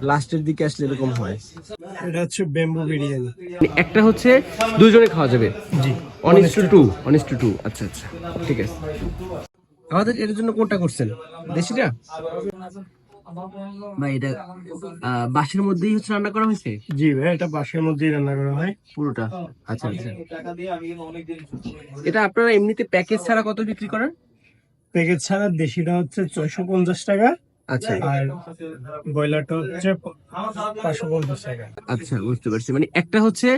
লাস্টের দিকে আসলে এরকম হয়। এটা হচ্ছে ব্যাম্বু বিরিয়ানি একটা হচ্ছে দুজনে খাওয়া যাবে? জি। অনেস টু টু অনেস টু টু আচ্ছা আচ্ছা ঠিক আছে। আমাদের এর জন্য কোনটা করছেন? দেশিটা? ভাই এটা বাঁশের মধ্যেই হচ্ছে রান্না করা হয়েছে? জি ভাই এটা বাসের মধ্যেই রান্না করা হয়। পুরোটা? আচ্ছা আচ্ছা। এটা আপনারা এমনিতে প্যাকেজ ছাড়া কত বিক্রি করেন? প্যাকেট ছাড়া দেশিটা হচ্ছে ছয়শো পঞ্চাশ টাকা। আচ্ছা। আর ব্রয়লারটা হচ্ছে পাঁচশো পঞ্চাশ টাকা। আচ্ছা বুঝতে পারছি। মানে একটা হচ্ছে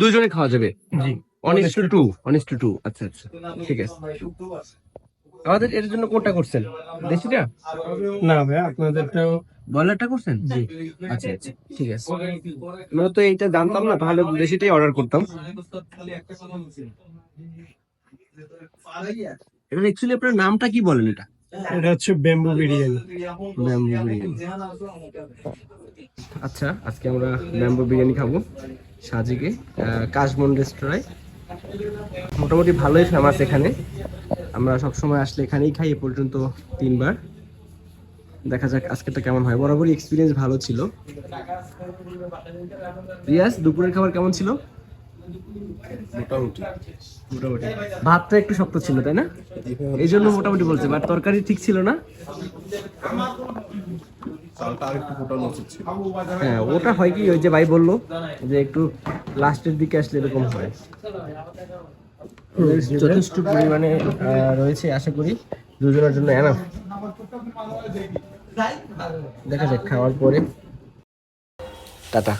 দুজনে খাওয়া যাবে? জি। অনেস টু টু অনেস টু টু আচ্ছা আচ্ছা। ঠিক আছে। আমাদের এর জন্য কোনটা করছেন? দেশিটা? না ভাই আপনাদেরটাও ব্রয়লারটা করছেন? জি। আচ্ছা আচ্ছা। ঠিক আছে। আমরা তো এইটা জানতাম না তাহলে দেশিটাই অর্ডার করতাম। এটা অ্যাকচুয়ালি আপনার নামটা কি বলেন এটা? এটা হচ্ছে ব্যাম্বু বিরিয়ানি ব্যাম্বু বিরিয়ানি আচ্ছা আজকে আমরা ব্যাম্বু বিরিয়ানি খাব সাজিকে। কাশবন রেস্তোরাঁয় মোটামুটি ভালোই ফেমাস এখানে। আমরা সব সময় আসলে এখানেই খাই এ পর্যন্ত তিনবার। দেখা যাক আজকেটা কেমন হয়। বরাবরই এক্সপিরিয়েন্স ভালো ছিল। রিয়াজ দুপুরের খাবার কেমন ছিল? মোটামুটি। মোটামুটি। ভাতটা একটু শক্ত ছিল তাই না? এই জন্য মোটামুটি বলছে বাট তরকারি ঠিক ছিল না? হ্যাঁ ওটা হয় কি ওই যে ভাই বলল যে একটু লাস্টের দিকে আসলে এরকম হয়। যথেষ্ট পরিমাণে রয়েছে আশা করি দুজনের জন্য এনাফ দেখা যাক খাওয়ার পরে। টাটা।